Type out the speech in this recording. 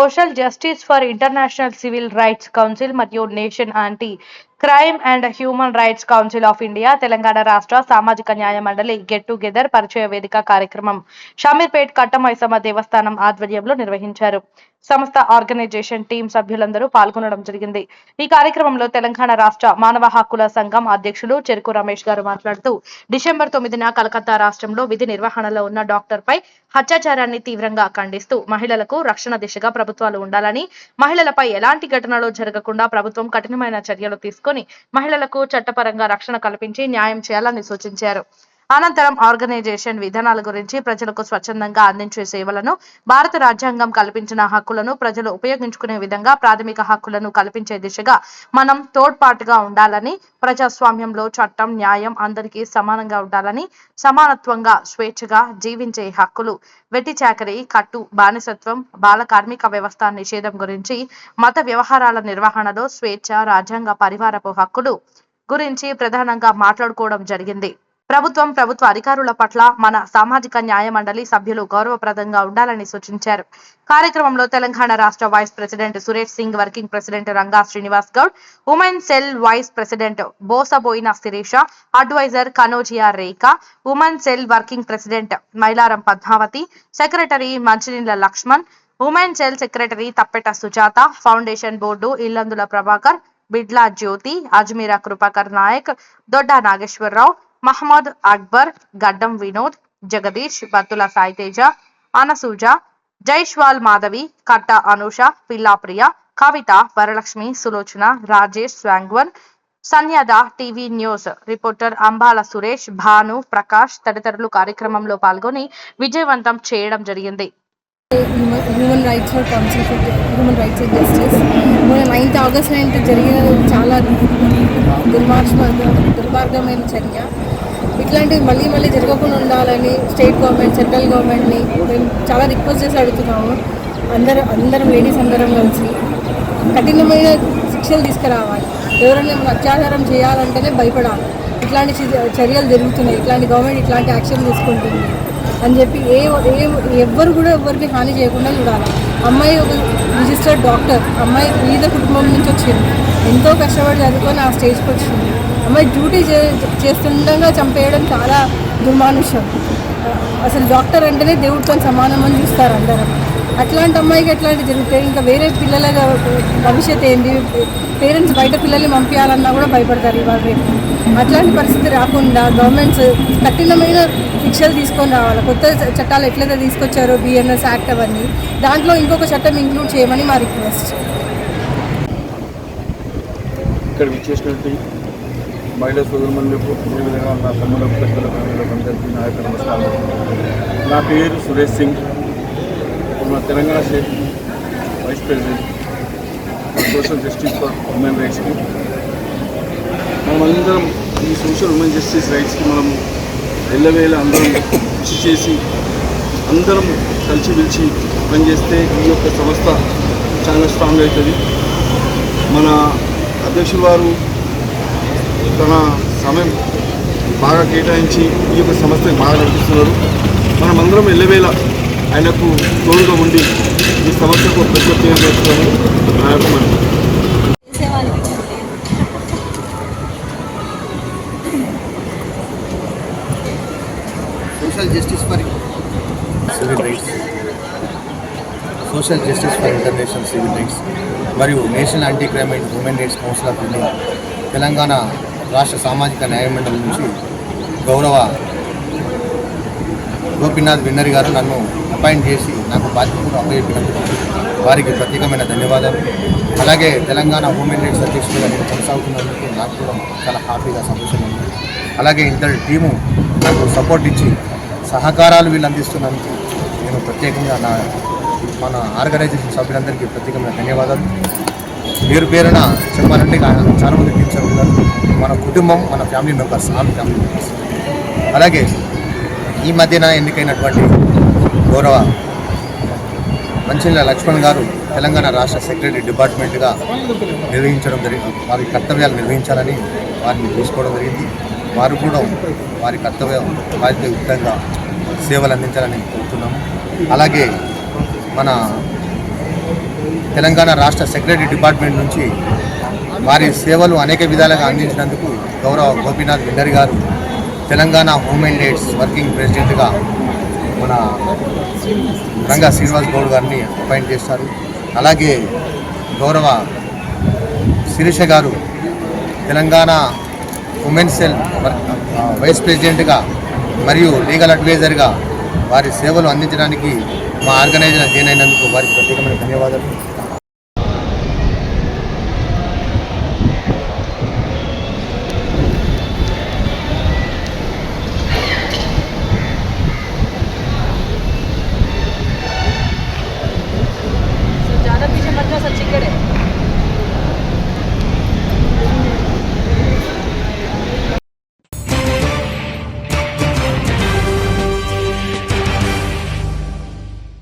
Social justice for international civil rights council మరియు nation anti crime and human rights council of India Telangana రాష్ట్ర సామాజిక న్యాయ మండలి get together పరిచయ వేదిక కార్యక్రమం షమీర్పేట్ కట్టమైసమ్మ దేవస్థానం ఆధ్వర్యంలో నిర్వహించారు సంస్థ ఆర్గనైజేషన్ టీం సభ్యులందరూ పాల్గొనడం జరిగింది ఈ కార్యక్రమంలో తెలంగాణ రాష్ట్ర మానవ హక్కుల సంఘం అధ్యక్షులు చెరుకు రమేష్ గారు మాట్లాడుతూ డిసెంబర్ తొమ్మిదిన కలకత్తా రాష్ట్రంలో విధి నిర్వహణలో ఉన్న డాక్టర్ పై అత్యాచారాన్ని తీవ్రంగా ఖండిస్తూ మహిళలకు రక్షణ దిశగా ప్రభుత్వాలు ఉండాలని మహిళలపై ఎలాంటి ఘటనలు జరగకుండా ప్రభుత్వం కఠినమైన చర్యలు తీసుకొని మహిళలకు చట్టపరంగా రక్షణ కల్పించి న్యాయం చేయాలని సూచించారు. అనంతరం ఆర్గనైజేషన్ విధానాల గురించి ప్రజలకు స్వచ్ఛందంగా అందించే సేవలను భారత రాజ్యాంగం కల్పించిన హక్కులను ప్రజలు ఉపయోగించుకునే విధంగా ప్రాథమిక హక్కులను కల్పించే దిశగా మనం తోడ్పాటుగా ఉండాలని ప్రజాస్వామ్యంలో చట్టం న్యాయం అందరికీ సమానంగా ఉండాలని సమానత్వంగా స్వేచ్ఛగా జీవించే హక్కులు. వెట్టి చాకరీ కట్టు బానిసత్వం బాల కార్మిక వ్యవస్థ నిషేధం గురించి మత వ్యవహారాల నిర్వహణలో స్వేచ్ఛ రాజ్యాంగ పరివారపు హక్కులు గురించి ప్రధానంగా మాట్లాడుకోవడం జరిగింది. ప్రభుత్వం ప్రభుత్వ అధికారుల పట్ల మన సామాజిక న్యాయ మండలి సభ్యులు గౌరవప్రదంగా ఉండాలని సూచించారు. కార్యక్రమంలో తెలంగాణ రాష్ట్ర vice president Suresh Singh working president Ranga Srinivas Goud women cell vice president Bosaboina Sirisha adviser Kanojia Rekha women cell working president Mailaram Padmavathi secretary Manchineella Laxman women cell secretary Tappeta Sujatha foundation board Illandula Prabhakar Bidla Jyothi Ajmeera Kripakar Naik Dodda Nageswararao Mohammed Akbar గడ్డం వినోద్ జగదీష్ బత్తుల సాయితేజ అనసూజ జైష్వాల్ మాధవి కట్ట అనూష పిల్లాప్రియ కవిత వరలక్ష్మి సులోచన రాజేష్ స్వాంగ్వన్ సన్యద TV news reporter Ambala Suresh Bhanu Prakash తదితరులు కార్యక్రమంలో పాల్గొని విజయవంతం చేయడం జరిగింది. Human rights for council for human rights justice మొన్న ninth August ninth జరిగిన చాలా దుర్మార్గమైన చర్య. ఇట్లాంటివి మళ్ళీ మళ్ళీ జరగకుండా ఉండాలని స్టేట్ గవర్నమెంట్ సెంట్రల్ గవర్నమెంట్ని మేము చాలా రిక్వెస్ట్ చేసి అడుగుతున్నాము. అందరం అందరం లేడీస్ అందరం కలిసి కఠినమైన శిక్షలు తీసుకురావాలి. ఎవరైనా మనం అత్యాచారం చేయాలంటేనే భయపడాలి. ఇట్లాంటి చర్యలు జరుగుతున్నాయి. ఇట్లాంటి గవర్నమెంట్ ఇట్లాంటి యాక్షన్ తీసుకుంటుంది అని చెప్పి ఏ ఏ ఎవ్వరు కూడా ఎవరికి హాని చేయకుండా చూడాలి. అమ్మాయి ఒక రిజిస్టర్డ్ డాక్టర్ అమ్మాయి వివిధ కుటుంబం నుంచి వచ్చింది. ఎంతో కష్టపడి చదువుకొని ఆ స్టేజ్కి వచ్చింది. అమ్మాయి డ్యూటీ చే చేస్తుండగా చంపేయడం చాలా దుర్మానుష్యం అసలు డాక్టర్ అంటేనే దేవుడితో సమానం అని చూస్తారు అందరం. అట్లాంటి అమ్మాయికి ఎట్లాంటి జరుగుతాయి? ఇంకా వేరే పిల్లల భవిష్యత్ ఏంటి పేరెంట్స్ బయట పిల్లల్ని పంపించాలన్నా కూడా భయపడతారు ఇవాళ రేపు. అట్లాంటి పరిస్థితి రాకుండా గవర్నమెంట్స్ కఠినమైన శిక్షలు తీసుకొని రావాలి. కొత్త చట్టాలు ఎట్లయితే తీసుకొచ్చారో బిఎన్ఎస్ యాక్ట్ అవన్నీ దాంట్లో ఇంకొక చట్టం ఇంక్లూడ్ చేయమని మా రిక్వెస్ట్. ఇక్కడ మహిళా సోదరులకు అదేవిధంగా నా తమ్ములకు పెద్దలకు అందరికీ అందరికీ నా యొక్క నమస్కారం నా పేరు సురేష్ సింగ్. మన Telangana state vice president. Social justice for women రైట్స్కి మనమందరం ఈ సోషల్ ఉమెన్ జస్టిస్ రైట్స్కి మనం ఎల్లవేళ అందరం కృషి చేసి అందరం కలిసి పిలిచి పనిచేస్తే ఈ యొక్క సంస్థ చాలా స్ట్రాంగ్ అవుతుంది. మన అధ్యక్షుల వారు తన సమయం బాగా కేటాయించి ఈ యొక్క సంస్థకి బాగా నడిపిస్తున్నారు. మనమందరం ఎల్లవేళ ఆయనకు తోడుగా ఉండి ఈ సమస్యకు ప్రత్యేకంగా చేస్తామని నా యొక్క social justice for civil rights. Social justice for international civil rights. మరియు national anti crime and human rights council of India Telangana రాష్ట్ర సామాజిక న్యాయ మండలి నుంచి గౌరవ గోపీనాథ్ విన్నర్ గారు నన్ను అపాయింట్ చేసి నాకు బాధ్యతలు అప్పచెప్పినందుకు వారికి ప్రత్యేకమైన ధన్యవాదాలు. అలాగే తెలంగాణ హ్యూమన్ రైట్స్ అధ్యక్షుడిగా నేను కొనసాగుతున్నందుకు నాకు కూడా చాలా హ్యాపీగా సంతోషంగా ఉంది. అలాగే ఇంతటి టీము నాకు సపోర్ట్ ఇచ్చి సహకారాలు వీళ్ళు అందిస్తున్నందుకు నేను ప్రత్యేకంగా నా మన ఆర్గనైజేషన్ సభ్యులందరికీ ప్రత్యేకమైన ధన్యవాదాలు. పేరు పేరున చెప్పాలంటే చాలా మంది టీమ్స్ ఉన్నారు. మన కుటుంబం మన family members all family members అలాగే ఈ మధ్యన ఎన్నికైనటువంటి గౌరవ మంచిళ్ళ లక్ష్మణ్ గారు తెలంగాణ రాష్ట్ర సెక్రటరీ డిపార్ట్మెంట్గా నిర్వహించడం జరిగింది వారి కర్తవ్యాలు నిర్వహించాలని వారిని తీసుకోవడం జరిగింది. వారు కూడా వారి కర్తవ్యం బాధ్యతయుక్తంగా సేవలు అందించాలని కోరుతున్నాము. అలాగే మన తెలంగాణ రాష్ట్ర సెక్రటరీ డిపార్ట్మెంట్ నుంచి వారి సేవలు అనేక విధాలుగా అందించినందుకు గౌరవ గోపీనాథ్ బిండర్ గారు Telangana home and aids working ప్రెసిడెంట్గా మన రంగా శ్రీనివాస్ గౌడ్ గారిని అపాయింట్ చేస్తారు అలాగే గౌరవ శిరీష గారు తెలంగాణ ఉమెన్ సెల్ వైస్ ప్రెసిడెంట్గా మరియు లీగల్ అడ్వైజర్గా వారి సేవలు అందించడానికి మా ఆర్గనైజర్ జాయిన్ అయినందుకు వారికి ప్రత్యేకమైన ధన్యవాదాలు.